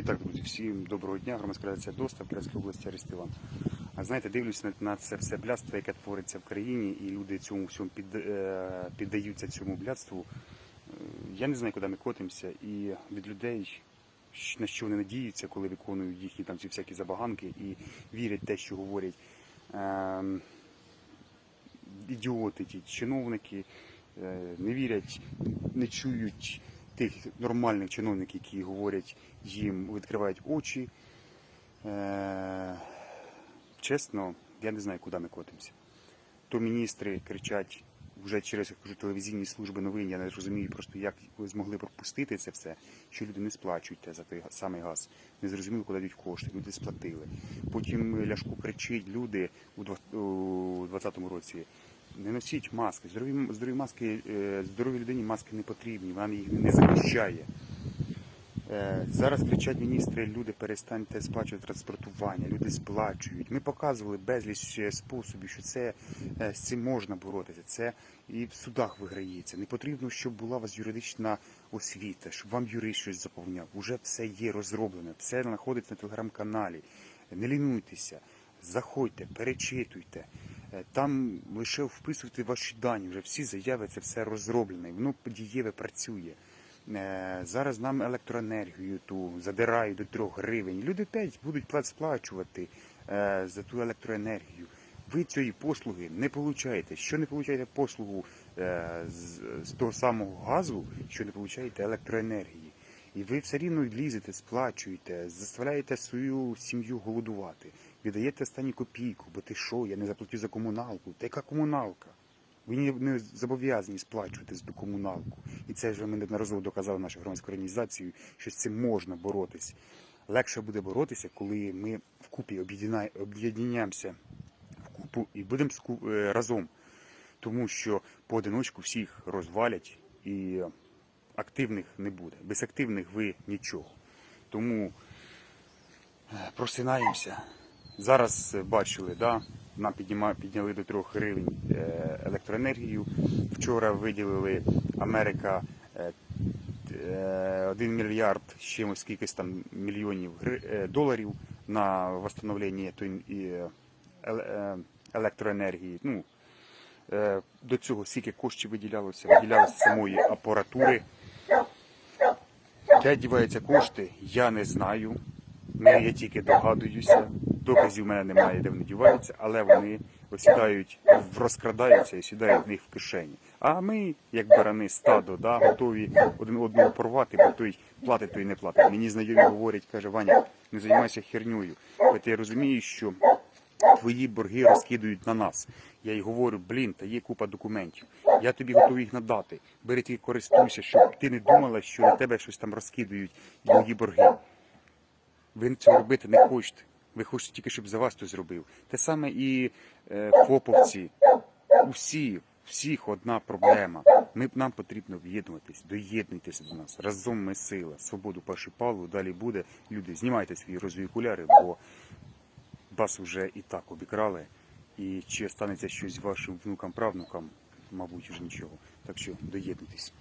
І так, друзі, всім доброго дня. Громадська організація ДОСТА в Київській області Арест Іван. А знаєте, дивлюсь на, це все блядство, яке твориться в країні, і люди цьому всьому під, е, піддаються цьому блядству. Е, Я не знаю, куди ми котимося, і від людей на що вони надіються, коли виконують їхні там ці всякі забаганки і вірять те, що говорять. Ем, ідіоти, ті чиновники, е, не вірять, не чують тих нормальних чиновників, які говорять їм, відкривають очі. Е, Чесно, я не знаю, куди ми котимося. То міністри кричать вже через кажу, телевізійні служби новин, я не розумію просто, як ви змогли пропустити це все, що люди не сплачують за той самий газ. Не зрозуміло, куди йдуть кошти, люди сплатили. Потім Ляшко кричить, люди у два- у 20-му році. Не носіть маски. Здорові, здорові маски, е, здоровій людині маски не потрібні, вона їх не захищає. Е, Зараз кричать міністри, люди перестаньте сплачувати транспортування, люди сплачують. Ми показували безліч е, способів, що це з цим можна боротися. Це і в судах виграється. Не потрібно, щоб була у вас юридична освіта, щоб вам юрист щось заповняв. Уже все є розроблене, все знаходиться на телеграм-каналі. Не лінуйтеся, заходьте, перечитуйте. Е, Там лише вписуйте ваші дані, вже всі заяви, це все розроблене, воно дієве працює. Е, Зараз нам електроенергію ту задирають до 3 гривень. Люди опять будуть сплачувати е, за ту електроенергію. Ви цієї послуги не получаєте. Що не получаєте послугу з, того самого газу, що не получаєте електроенергії. І ви все рівно лізете, сплачуєте, заставляєте свою сім'ю голодувати, віддаєте останню копійку, бо ти що, я не заплатив за комуналку. Та яка комуналка? Ви не- зобов'язані сплачувати за комуналку. І це вже ми неодноразово доказали нашою громадською організацією, що з цим можна боротись. Легше буде боротися, коли ми вкупі об'єднаємося вкупу і будемо е, разом. Тому що поодиночку всіх розвалять і активних не буде. Без активних ви нічого. Тому е, просинаємося. Зараз е, бачили, да, нам підняли до 3 гривень е, електроенергію. Вчора виділили Америка е, е, 1 мільярд з чимось там мільйонів доларів на е, електроенергії. Ну, до цього скільки коштів виділялося, виділялося самої апаратури. Де діваються кошти, я не знаю. Ми, я тільки догадуюся. Доказів в мене немає, де вони діваються, але вони осідають, розкрадаються і сідають в них в кишені. А ми, як барани, стадо, да, готові один одного порвати, бо той платить, той не платить. Мені знайомі говорять, каже, Ваня, не займайся хернюю. От я розумію, що твої борги розкидують на нас. Я й говорю, блін, та є купа документів. Я тобі готовий їх надати. Бери тільки користуйся, щоб ти не думала, що на тебе щось там розкидують мої борги. Ви цього робити не хочете. Ви хочете тільки, щоб за вас хтось зробив. Те саме і е, фоповці. Усі, всіх одна проблема. Ми, нам потрібно об'єднуватись, доєднуйтеся до нас. Разом ми сила. Свободу першу палу, далі буде. Люди, знімайте свої розові окуляри, бо вас вже і так обікрали. І чи станеться щось вашим внукам, правнукам, мабуть, вже нічого. Так що доєднуйтесь.